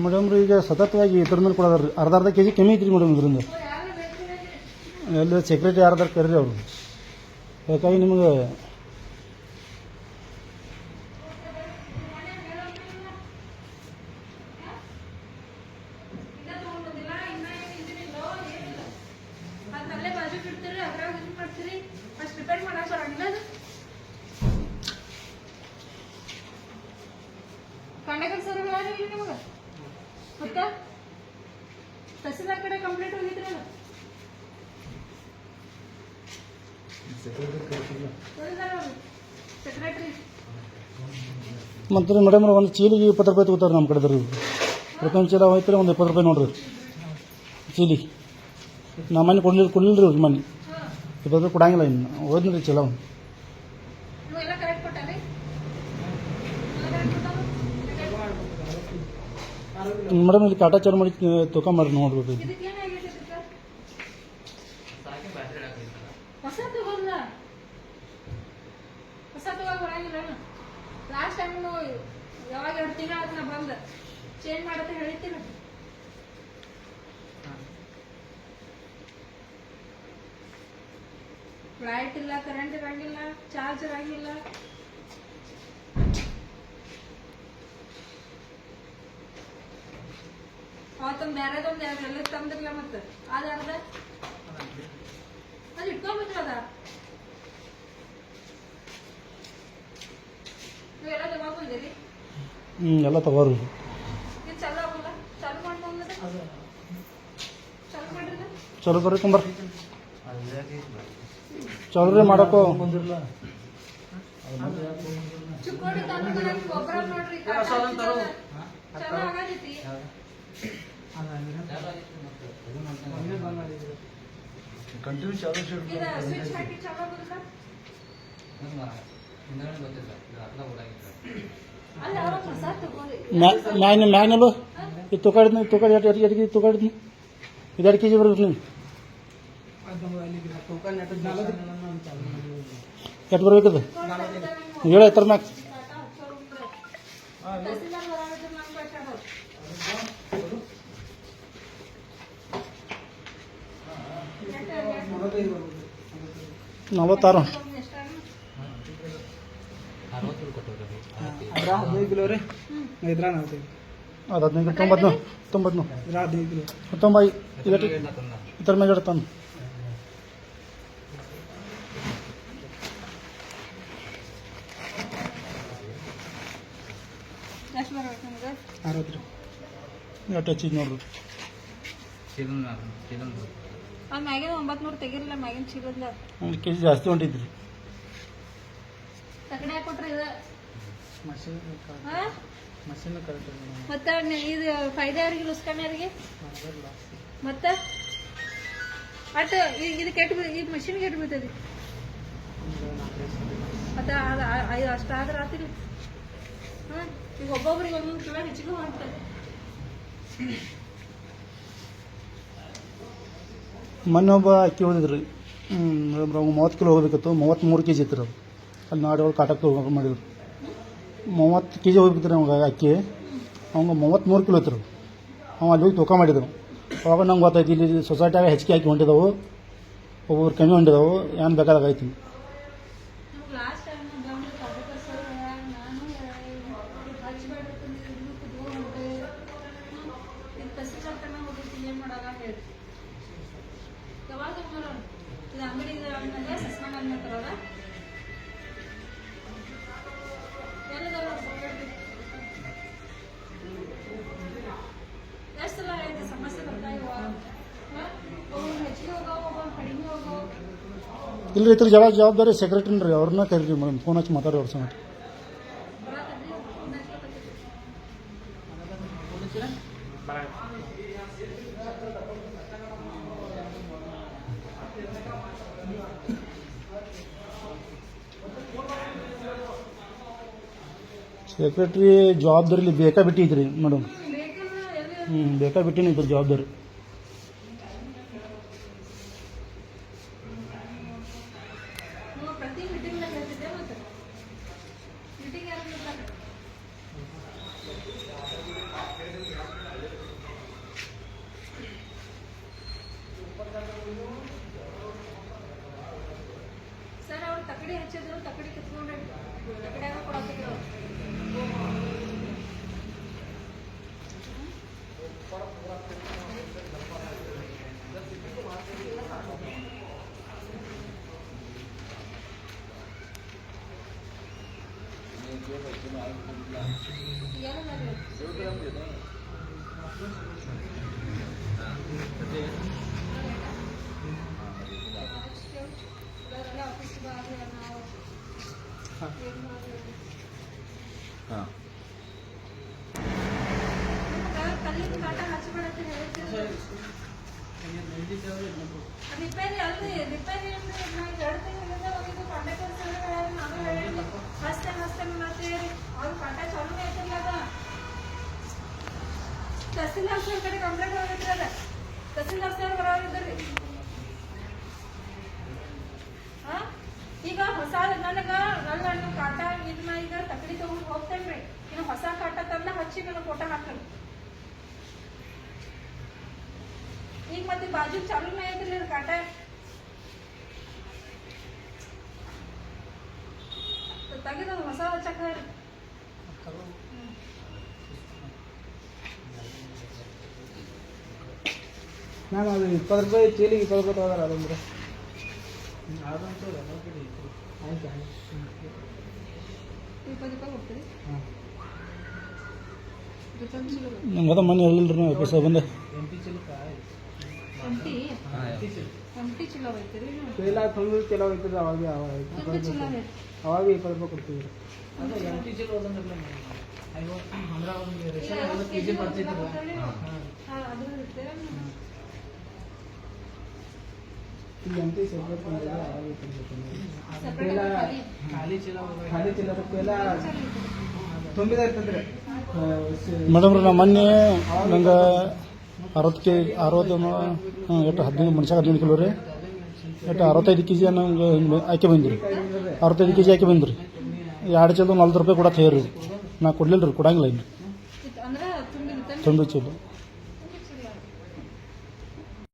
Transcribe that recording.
Madam ರೀ ಈಗ ಸತತವಾಗಿ ಇದ್ರ ಮೇಲೆ ಕೊಡೋದ್ರಿ ಅರ್ಧ ಅರ್ಧ ಕೆ ಜಿ ಕಮ್ಮಿ ಐತ್ರಿ ಮೇಡಮ್ ಇದರಿಂದ. ಎಲ್ಲ ಸೆಕ್ರೆಟರಿ ಯಾರ್ದಾರ ಕರೀರಿ ಅವರು. ಯಾಕಾಗಿ ನಿಮಗೆ ಅಲ್ಲೇ ಬಾಜು ಬಿಡ್ತೀರಿ ಅದ್ರಾಗ ಇದು ಮಾಡ್ತೀರಿ ಅಷ್ಟು ರಿಪೇರ್ ಮಾಡಕ್ ಬರಂಗಿಲ್ಲ ಅದು ಇಲ್ಲ ನಿಮಗೆ ಮತ್ತ ತಹಸೀಲ್ದಾರ್ ಕಡೆ ಕಂಪ್ಲೇಂಟ್ ಹೋಗಿದ್ರಿ ಮಂತ್ರಿ ಮೇಡಮ್ ಒಂದು ಚೀಲಿಗೆ ಇಪ್ಪತ್ತು ರೂಪಾಯಿ ತಗೋತಾರೆ ನಮ್ಮ ಕಡೆ ಪ್ರತಿಯೊಂದು ಚೀಲ ಹೋಯ್ತಾರೆ ಒಂದು ಇಪ್ಪತ್ತು ರೂಪಾಯಿ ನೋಡ್ರಿ. ಚೀಲಿ. ನಮ್ಮ ಮನೆ ಕೊಡ್ಲಿಲ್ಲ ಕೊಡ್ಲಿಲ್ಲ ರೀ ಮನೆ. ಇಪ್ಪತ್ತು ರೂಪಾಯಿ ಕೊಡಂಗಿಲ್ಲ ಇನ್ನು. ಹೋದ್ನಿ ರೀ ಚೀಲ ಅವ್ನು ನೀವು ಎಲ್ಲ ಕರೆಕ್ಟ್ ಕೊಟ್ಟಾರಿ ಎಲ್ಲ ಕರೆಕ್ಟ್ ಕೊಟ್ಟಾರ ಮೇಡಮ್, ಇಲ್ಲಿ ಕಾಟಾ ತೂಕ ಮಾಡಿ ನೋಡ್ಬೇಕು ಹೊಸ ತಗೋಕ್ ಬರಂಗಿಲ್ಲ ಲಾಸ್ಟ್ ಟೈಮ್ ಯಾವಾಗ ಎರಡು ಬಂದ ಚೇಂಜ್ ಮಾಡತ್ತೆ ಲೈಟ್ ಇಲ್ಲ ಕರೆಂಟ್ ಇರಂಗಿಲ್ಲ ಚಾರ್ಜ್ ಇರಂಗಿಲ್ಲ ಅವತ್ತೊಂದು ಬೇರೆದೊಂದು ಎರಡು ಎಲ್ಲ ತಂದಿರ್ಲ ಮತ್ತೆ? ಅದ ಅರ್ಧ ಅದು. ಇಟ್ಕೊಂಡ್ಬಿಟ್ರ ಅದ ನೀವೆಲ್ಲ ತಗೊಂಡ್ಬಂದಿರಿ ಹ್ಞೂ ಎಲ್ಲ ತಗೋರಿ. ಇದು ಚಲೋ ಆಗಲ್ಲ ಚಾಲು ಮಾಡ್ಕೊಂಬದ ಚಾಲು ಮಾಡಿಲ್ಲ ಚಲೋ ಬರ್ರಿ ತುಂಬ ಚಲೋ ರೀ ಮಾಡಕ್ಕೋ. ಚಿಕ್ಕೋಡಿ ತಂದು ಗೊಬ್ಬರ ನೋಡ್ರಿ ಚಲೋ ಆಗತೈತಿ. ಕಂಟಿನ್ಯೂ ಚಾಲು ಇದು ಸ್ವಿಚ್ ಹಾಕಿ ಚಲೋ ಬರುತ್ತಾ ಅಲ್ಲ ಅವಾಗ ಹೊಸ ತಗೋರಿ ಮ್ಯಾಗ್ನ ಮ್ಯಾಗ್ನಲ್ಲು ಇದು ತುಕಾಡಿದ್ನಿ ತುಕಾಡಿ ಎಷ್ಟು ಎಷ್ಟು ಎಟ್ಗೆ ತುಕಾಡಿದ್ನಿ ಇದು ಎರಡು ಕೆ ಜಿ ಬರ್ಬೇಕು ನೀವು ಎಷ್ಟು ಬರ್ಬೇಕದು ಏಳು ಎತ್ತರ ಮ್ಯಾಕ್ ತಹಸೀಲ್ದಾರ್ ಬರಾಗಿದ್ರೆ ನಮ್ಗೆ ಬೇಕಾಗೋದು ನಲವತ್ತಾರು. ಅದ್ರ ಹದಿನೈದು ಕಿಲೋ ರೀ ಇದ್ರ ಅದು ಹದಿನೈದು ತೊಂಬತ್ತು ತೊಂಬತ್ತು ಇದ್ರ ಹದಿನೈದು ಕಿಲೋ ತೊಂಬೈ ಇದಕ್ಕೆ ಇತರ ಮೇಲೆ ಇಡ್ತಾನೆ ನಮ್ಗೆ? ಅರವತ್ತು ರೀ. ಎಷ್ಟು ಹಚ್ಚಿದ್ ನೋಡ್ರಿ ಅದು ಮ್ಯಾಗಿನ ಒಂಬತ್ತು ನೂರು ತೆಗಿರಲ್ಲ ಮ್ಯಾಗಿನ ಚೀಲದ ಒಂದು ಕೆ ಜಿ ಜಾಸ್ತಿ ಹೊಂಟಿದ್ರಿ. ತಗಡೆ ಇದು. ಮಷೀನ್ ಹಾ? ಮಷೀನ್ ಕರೆಕ್ಟ್ ಮತ್ತೆ ಇದು ಫೈದೆ ಅವ್ರಿಗೆ ಮತ್ತೆ? ಅಟ್ ಇದು ಕೆಟ್ಟು ಈ ಮಷಿನ್ ಕೆಟ್ಟು ಬೀಳ್ತದೆ ಮತ್ತೆ ಅದು ಅಷ್ಟು ಆದ್ರೆ ಆತಿಲ್ಲ ಹಾಂ? ಈಗ ಒಬ್ಬೊಬ್ರಿಗೆ ಒಂದೊಂದು ಕಿಲೋ ಹೆಚ್ಚಿಗೆ ಮಾಡ್ತಾರೆ. ಮೊನ್ನೆ ಒಬ್ಬ ಅಕ್ಕಿ ಹೋದಿದ್ರು ಹ್ಞೂ ಮೂವತ್ತು ಕಿಲೋ ಹೋಗ್ಬೇಕಿತ್ತು. ಮೂವತ್ತ್ಮೂರು ಕೆ ಜಿ ಇತ್ತು ಅದು. ಅಲ್ಲಿ ನಾಡೋಳು ಕಾಟಕ್ಕೆ ಹೋಗಿ ಮಾಡಿದ್ರು. ಮೂವತ್ತು ಕೆ ಜಿ ಹೋಗ್ಬೇಕಿತ್ತು ಅವಾಗ ಅಕ್ಕಿ. ಅವಂಗೆ ಮೂವತ್ತ್ಮೂರು ಕಿಲೋ ಇತ್ತು ಅವ ಅಲ್ಲಿ ಹೋಗಿ ತೂಕ ಮಾಡಿದ್ರು. ಅವಾಗ ನಂಗೆ ಗೊತ್ತಾಯ್ತು, ಇಲ್ಲಿ ಸೊಸೈಟಿಯಾಗ ಹೆಚ್ಚಿಗೆ ಹಾಕಿ ಹೊಂಟಿದವು. ಒಬ್ಬೊಬ್ರು ಕಮ್ಮಿ ಹೊಂಟಿದವು. ಏನು ಬೇಕಾದಾಗ ಆಯ್ತು ನಮ್ಗೆ ಲಾಸ್ಟ್ ಟೈಮ್ ಬಂದು ಕಾಂಪಿಟರ್ ಸರ್ ನಾನು ಹಚ್ಬೇಡ್ರಿ ಇದನ್ನು ಕುದ್ವು ಹೊಂಟೆ ಇದು ಕಸಿ ಚರ್ತನ ಹೋಗಿತ್ತು ಏನು ಮಾಡಲ್ಲ ಹೇಳಿ ಯಾವಾಗ ತಗೊಂಡ್ರ ಇದು ಅಂಗಡಿ ಅಂತಾರಲ್ಲ ಎಲ್ಲದವ ಎಷ್ಟು ಸಲ ಜವಾಬ್ದಾರಿ ಸೆಕ್ರೆಟರಿ ಅವ್ರನ್ನ ಕರೀರಿ ಮೇಡಮ್. ಫೋನ್ ಹಚ್ಚಿ ಮಾತಾಡೋರು ಸಂಗಟ ಸೆಕ್ರೆಟ್ರಿ ಜವಾಬ್ದಾರಿಲಿ ಬೇಕಾ ಬಿಟ್ಟಿದ್ರಿ ಮೇಡಮ್ ಹ್ಞೂ ಬೇಕಾ ಬಿಟ್ಟಿನಿ ಇದ್ರ ಜವಾಬ್ದಾರಿ. ಸರ್ ತಕಡಿ ಹಚ್ಚಿದ್ರು, ತಕಡಿ ಕಿತ್ಕೊಂಡ್ರೆ. ತಕಡಿಯಾಗ ಕೊಡತ್ತಿದ್ರು ರಿಪೇರಿ ಅಲ್ರಿ ರಿಪೇರಿ ಅಂದ್ರೆ ತಹಸೀಲ್ದಾರ್ ಸರ್ ಕಡೆ ಕಂಪ್ಲೇಂಟ್ ಹೋಗಿದ್ರಿ ಅದ. ತಹಸೀಲ್ದಾರ್ ಬರೋರಿದ್ರಿ ಈಗ ಹೊಸ ನನಗ ನನ್ನ ಕಾಟ ಇದನ್ನ ಈಗ ತಕಡಿ ತಗೊಂಡು ಹೋಗ್ತೇನ್ರಿ ಇನ್ನು ಹೊಸ ಕಾಟ ತಂದ ಹಚ್ಚಿ ನನ್ನ ಫೋಟೋ ಹಾಕಿ ಈಗ ಮತ್ತೆ ಬಾಜು ಚಾಲು ಐತ್ರಿ ಕಾಟ. ತೆಗೆದ ಹೊಸ ಹಚ್ಚಕ ರೀ. ಮ್ಯಾಮ್ ಅದು ಇಪ್ಪತ್ತು ರೂಪಾಯಿ ಚೀಲಿಗೆ ಇಪ್ಪತ್ತು ರೂಪಾಯಿ ತಗೋದಾರ ಅದಂದ್ರೆ ಆಯ್ತು ನಂಗೆ ಅದ ಮನೆ ಹೇಳಿಲ್ರಿ ನಾವು ಬಂದೆ ಎಂಟಿ ಎಂ ಪಿ ಚೀಲ ಎಂಟಿ ಚಲೋ ಐತ್ರಿ ಅವಾಗ ಅವಾಗ ಇಪ್ಪತ್ತು ರೂಪಾಯಿ ಕೊಡ್ತೀವಿ. ಅಂದ್ರೆ ಒಂದು ರೇಷನ್ ಐವತ್ತು ಕೆ ಜಿ ಬರ್ತಿದ್ದಿಲ್ಲ ಹಾಂ ಹಾ ಅದು ಇರ್ತೀರಾ ಈಗ ಎಂ ಸೆಪ್ರೇಟ್ ಖಾಲಿ. ಚೀಲ ಖಾಲಿ ತುಂಬಿದ ಇರ್ತದ್ರಿ ಮೇಡಮ್ ರೀ ನಾ ಮೊನ್ನೆ ನಂಗೆ ಅರವತ್ತು ಕೆ ಅರವತ್ತು ಹಾಂ ಎಷ್ಟು ಹದಿನೈದು ಮನುಷ್ಯ ಹದಿನೈದು ಕಿಲೋ ರೀ ಎಷ್ಟು ಅರವತ್ತೈದು ಕೆ ಜಿ ನಂಗೆ ಆಯ್ಕೆ ಬಂದ್ರಿ. ಅರವತ್ತೈದು ಕೆ ಜಿ ಆಯ್ಕೆ ಬಂದ್ರಿ. ಎರಡು ಚೀಲ ನಲ್ವತ್ತು ರೂಪಾಯಿ ಕೊಡತ್ತೆ ಹೇಳ್ರಿ ನಾ ಕೊಡಲಿಲ್ಲ ರೀ ಕೊಡಂಗಿಲ್ಲ ಇನ್ನು. ತೊಂಬತ್ತು ಚೀಲ.